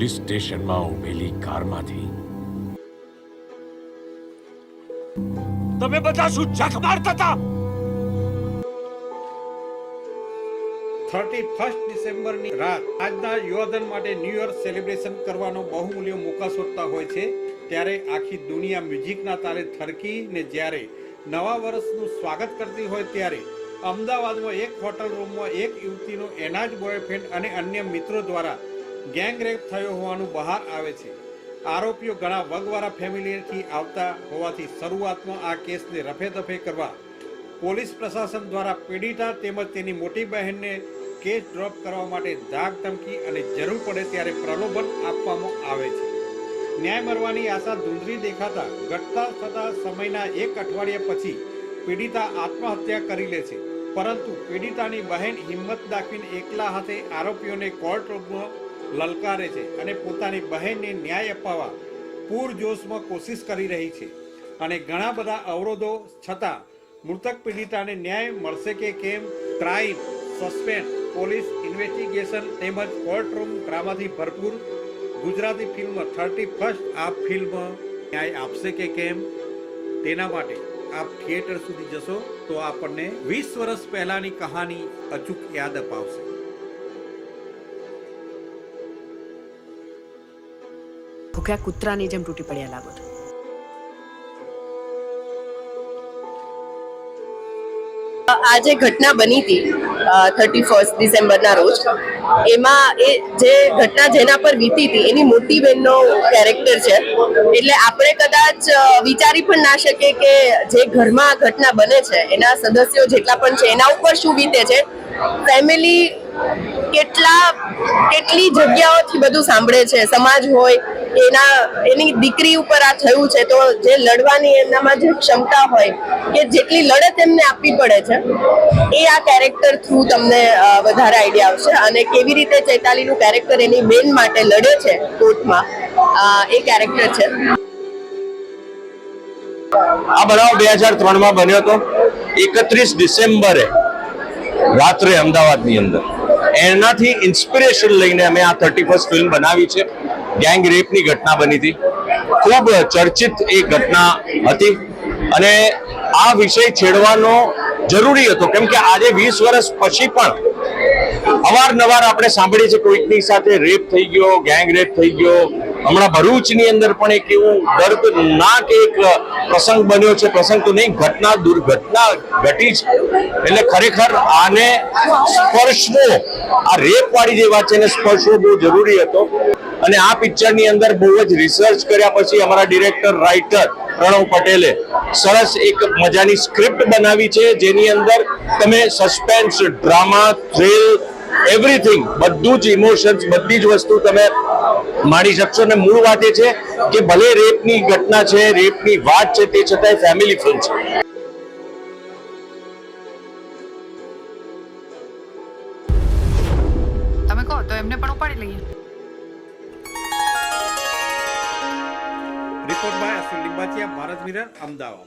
Police સ્ટેશનમાં ઉભેલી કારમાંથી. તમે બધા શું જખ મારતા હતા? થર્ટી ફર્સ્ટ ડિસેમ્બરની રાત આજના યુવાધન માટે ન્યૂ યર સેલિબ્રેશન કરવાનો બહુમૂલ્ય મોકા શોધતા હોય છે. ત્યારે આખી દુનિયા મ્યુઝિકના તાલે થરકીને જ્યારે નવા વર્ષનું સ્વાગત કરતી હોય ત્યારે અમદાવાદમાં એક હોટલ રૂમમાં એક યુવતીનો એના જ બોયફ્રેન્ડ અને અન્ય મિત્રો દ્વારા ગેંગ રેપ થયો હોવાનું બહાર આવે છે. આરોપીઓ ઘણા વગવાળા ફેમિલીથી આવતા હોવાથી શરૂઆતમાં આ કેસને રફે દફે કરવા પોલીસ પ્રશાસન દ્વારા પીડિતા તેમજ તેની મોટી બહેનને કેસ ડ્રોપ કરવા માટે ધાક ધમકી અને જરૂર પડે ત્યારે પ્રલોભન આપવામાં આવે છે. ન્યાય મળવાની આશા ધૂંધળી દેખાતા ઘટતા થતા સમયના એક અઠવાડિયા પછી પીડિતા આત્મહત્યા કરી લે છે. પરંતુ પીડિતાની બહેન હિંમત દાખવીને એકલા હાથે આરોપીઓને કોર્ટ રૂમમાં લલકારે છે અને પોતાની બહેનને ન્યાય અપાવવા પૂરજોશમાં કોશિશ કરી રહી છે. અને ઘણા બધા અવરોધો છતાં મૃતક પીડિતાને ન્યાય મળશે કે કેમ? ક્રાઇમ સસ્પેન્સ પોલીસ ઇન્વેસ્ટિગેશન તેમજ કોર્ટરૂમ ડ્રામાથી ભરપૂર ગુજરાતી ફિલ્મ થર્ટી ફર્સ્ટ આ ફિલ્મ ન્યાય આપશે કે કેમ? તેના માટે આપ થિયેટર સુધી જશો તો આપણને વીસ વર્ષ પહેલાંની કહાની અચૂક યાદ અપાવશે. ભૂખ્યા કૂતરાની જેમ તૂટી પડ્યા લાગો છો. આજે ઘટના બની હતી થર્ટી ફર્સ્ટ ડિસેમ્બરના રોજ, એમાં એ જે ઘટના જેના પર વીતી હતી, એની મોટી બહેનનો કેરેક્ટર છે. એટલે આપણે કદાચ વિચારી પણ ના શકીએ કે જે ઘરમાં આ ઘટના બને છે, એના સદસ્યો જેટલા પણ છે, એના ઉપર શું વીતે છે. ફેમિલી કેટલા, કેટલી જગ્યાઓથી બધું સાંભળે છે, સમાજ હોય એના, એની દીકરી ઉપર આ થયું છે, તો જે લડવાની એમનામાં જે ક્ષમતા હોય, કે જેટલી લડત એમને આપવી પડે છે. એ આ કેરેક્ટર થ્રુ તમને વધારે આઈડિયા આવશે. અને કેવી રીતે ચૈતાલીનું કેરેક્ટર એની બેન માટે લડે છે કોર્ટમાં એ કેરેક્ટર છે. આ બનાવ બે હજાર ત્રણમાં બન્યો હતો. એકત્રીસ ડિસેમ્બરે રાત્રે અમદાવાદની અંદર. એનાથી ઇન્સ્પિરેશન લઈને અમે આ થર્ટી ફર્સ્ટ ફિલ્મ બનાવી છે. ગેંગ રેપની ઘટના બની હતી. ખૂબ ચર્ચિત એ ઘટના હતી અને આ વિષય છેડવાનો જરૂરી હતો. કેમ કે આજે વીસ વર્ષ પછી પણ અવારનવાર આપણે સાંભળીએ છીએ કોઈકની સાથે રેપ થઈ ગયો, ગેંગ રેપ થઈ ગયો. હમણાં ભરૂચની અંદર પણ એક એવું દર્દનાક એક પ્રસંગ બન્યો છે. પ્રસંગ તો નહીં, ઘટના દુર્ઘટના ઘટી છે એટલે ખરેખર આને સ્પર્શવો, આ રેપ વાળી જે વાત છે એને સ્પર્શવો બહુ જરૂરી હતો. અને આ પિક્ચરની અંદર બહુ જ રિસર્ચ કર્યા પછી અમારા ડિરેક્ટર રાઇટર પ્રણવ પટેલે સરસ એક મજાની સ્ક્રિપ્ટ બનાવી છે, જેની અંદર તમે સસ્પેન્સ ડ્રામા થ્રિલ એવરીથિંગ બધું જ ઇમોશન્સ બધી જ વસ્તુ તમે માણી શકશો. ને મૂળ વાત એ છે કે ભલે રેપની ઘટના છે રેપની વાત છે, તે છતાંય ફેમિલી ફિલ્મ છે. તમે કહો તો એમને પણ ઉપાડી લઈએ. Report by Ashwin Limbachiya Bharat mirror Ahmedabad.